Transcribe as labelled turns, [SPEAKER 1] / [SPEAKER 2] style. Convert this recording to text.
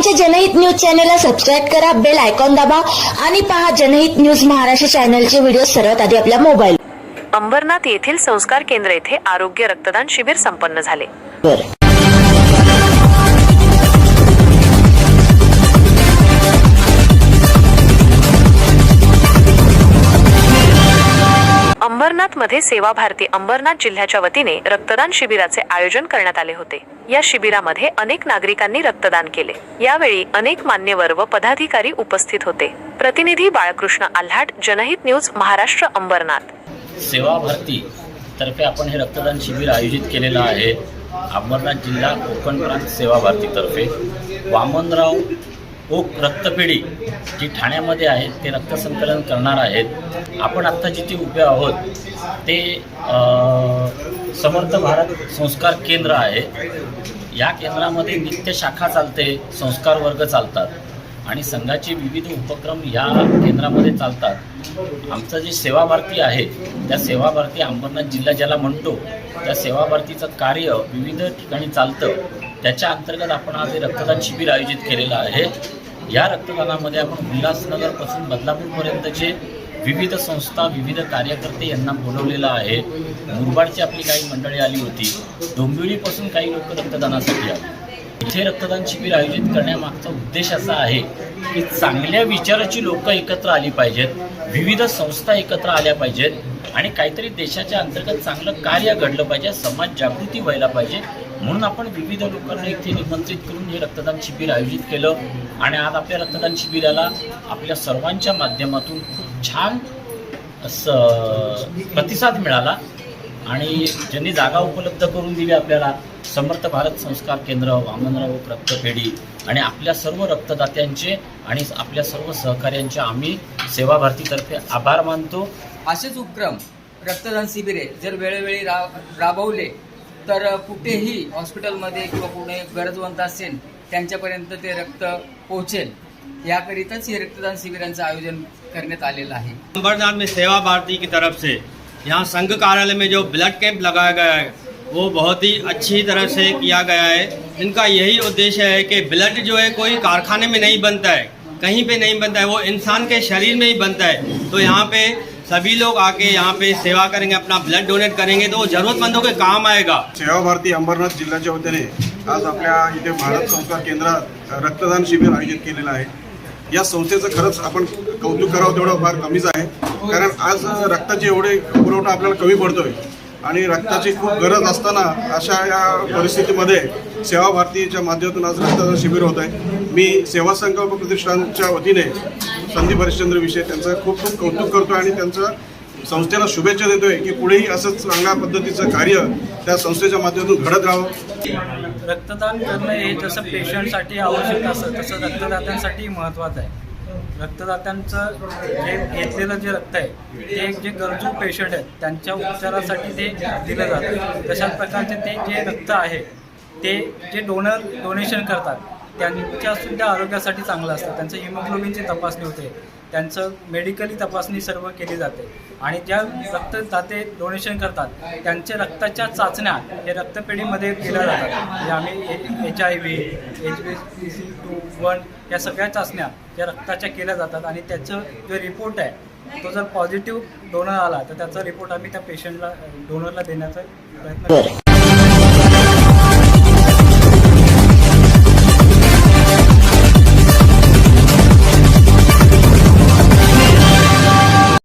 [SPEAKER 1] आमच्या जनहित न्यूज चॅनलला सबस्क्राईब करा बेल आयकॉन दाबा आणि पहा जनहित न्यूज महाराष्ट्र चॅनलचे व्हिडिओ सर्वात आधी आपल्या मोबाईल
[SPEAKER 2] अंबरनाथ येथील संस्कार केंद्र येथे आरोग्य रक्तदान शिबिर संपन्न झाले. मध्ये सेवा भारती अंबरनाथ जिल्ह्याच्या वतीने रक्तदान शिबिराचे आयोजन करण्यात आले होते. या शिबिरामध्ये अनेक नागरिकांनी रक्तदान केले. यावेळी अनेक मान्यवर व पदाधिकारी उपस्थित होते. प्रतिनिधी बाळकृष्ण आल्हाट जनहित न्यूज महाराष्ट्र अंबरनाथ.
[SPEAKER 3] सेवा भारती तर्फे आपण हे रक्तदान शिबिर आयोजित केलेलं आहे. अंबरनाथ जिल्हा कोकण प्रांत सेवा भारतीतर्फे वामनराव ओक रक्तपेढी जी ठाण्यामध्ये आहे ते रक्तसंकलन करणार आहेत. आपण आत्ता जिथे उभे आहोत ते समर्थ भारत संस्कार केंद्र आहे. या केंद्रामध्ये नित्य शाखा चालते संस्कार वर्ग चालतात आणि संघाचे विविध उपक्रम या केंद्रामध्ये चालतात. आमचं जे सेवा भारती आहे त्या सेवा भारती अंबरनाथ जिल्हा ज्याला म्हणतो त्या सेवा भारतीचं कार्य विविध ठिकाणी चालतं. त्याच्या अंतर्गत आपण आज हे रक्तदान शिबिर आयोजित केलेलं आहे. या रक्तदानामध्ये आपण उल्हासनगरपासून बदलापूरपर्यंतचे विविध संस्था विविध कार्यकर्ते यांना बोलवलेलं आहे. मुरबाडची आपली काही मंडळी आली होती. डोंबिवलीपासून काही लोक रक्तदानासाठी आले. इथे रक्तदान शिबिर आयोजित करण्यामागचा उद्देश असा आहे की चांगल्या विचाराची लोक एकत्र आली पाहिजेत विविध संस्था एकत्र आल्या पाहिजेत आणि काहीतरी देशाच्या अंतर्गत चांगलं कार्य घडलं पाहिजे समाज जागृती व्हायला पाहिजे म्हणून आपण विविध लोकांना इथे निमंत्रित करून हे रक्तदान शिबिर आयोजित केलं. आणि आज आपल्या रक्तदान शिबिराला आपल्या सर्वांच्या माध्यमातून खूप छान प्रतिसाद मिळाला. आणि ज्यांनी जागा उपलब्ध करून दिली आपल्याला समर्थ भारत संस्कार केंद्र वामनराव रक्तपेढी आणि आपल्या सर्व रक्तदात्यांचे आणि आपल्या सर्व सहकार्यांचे आम्ही सेवा भारतीतर्फे आभार मानतो.
[SPEAKER 4] असेच उपक्रम रक्तदान शिबिरे जर वेळोवेळी रा राबवले तर कुठेही हॉस्पिटलमध्ये किंवा कुठे गरजवंत असेल, त्यांच्यापर्यंत ते रक्त पोहोचेल. याकरिताच हे रक्तदान शिबिरांचं आयोजन करण्यात आलेलं आहे.
[SPEAKER 5] अंबरनाथ में सेवा भारती की तरफ़ से यहाँ संघ कार्यालय में जो ब्लड कैंप लगाया गया है, वो बहुत ही अच्छी तरह से किया गया है। इनका यही उद्देश्य है कि ब्लड जो है कोई कारखाने में नहीं बनता है, कहीं पे नहीं बनता है, वो इंसान के शरीर में ही बनता है। तो यहाँ पे सभी लोग आके यहाँ पे सेवा करेंगे अपना ब्लड डोनेट करेंगे तो जरूरतमंदों के काम आएगा।
[SPEAKER 6] सेवा भारती अंबरनाथ जिल्ह्याच्या वतीने आज आपल्या इथे भारत संस्कार केंद्रात रक्तदान शिबिर आयोजित केलेलं आहे. या संस्थेचं खरंच आपण कौतुक करावं तेवढं फार कमीच आहे. कारण आज रक्ताचे एवढे पुरवठा आपल्याला कमी पडतोय. आणि रक्ताची खूप गरज असताना अशा या परिस्थितीमध्ये सेवा भारतीच्या माध्यमातून आज रक्तदान शिबिर होत आहे. मी सेवा संकल्प प्रतिष्ठानच्या वतीने संदीप हरिश्चंद्र विषय त्यांचं खूप खूप कौतुक करतो आणि त्यांचं संस्थेला शुभेच्छा देतोय की पुढेही असंच चांगल्या पद्धतीचं कार्य त्या संस्थेच्या माध्यमातून घडत राहावं.
[SPEAKER 7] रक्तदान करणं हे जसं पेशंटसाठी आवश्यक असतं तसं रक्तदात्यांसाठी महत्त्वाचं आहे. रक्तदात्यांचं जे घेतलेलं जे रक्त आहे ते जे गरजू पेशंट आहेत त्यांच्या उपचारासाठी ते दिलं जातं. तशाच प्रकारचे ते जे रक्त आहे ते जे डोनर डोनेशन करतात त्यांच्यासुद्धा आरोग्यासाठी चांगलं असतं. त्यांचं हिमोग्लोबिनची तपासणी होते. त्यांचं मेडिकली तपासणी सर्व केली जाते. आणि ज्या रक्तदाते डोनेशन करतात त्यांच्या रक्ताच्या चाचण्या हे रक्तपेढीमध्ये केल्या जातात. म्हणजे आम्ही H I V H B C two one या सगळ्या चाचण्या या रक्ताच्या केल्या जातात. आणि त्याचं जो रिपोर्ट आहे तो जर पॉझिटिव्ह डोनर आला तर त्याचा रिपोर्ट आम्ही त्या पेशंटला डोनरला देण्याचा प्रयत्न करतो.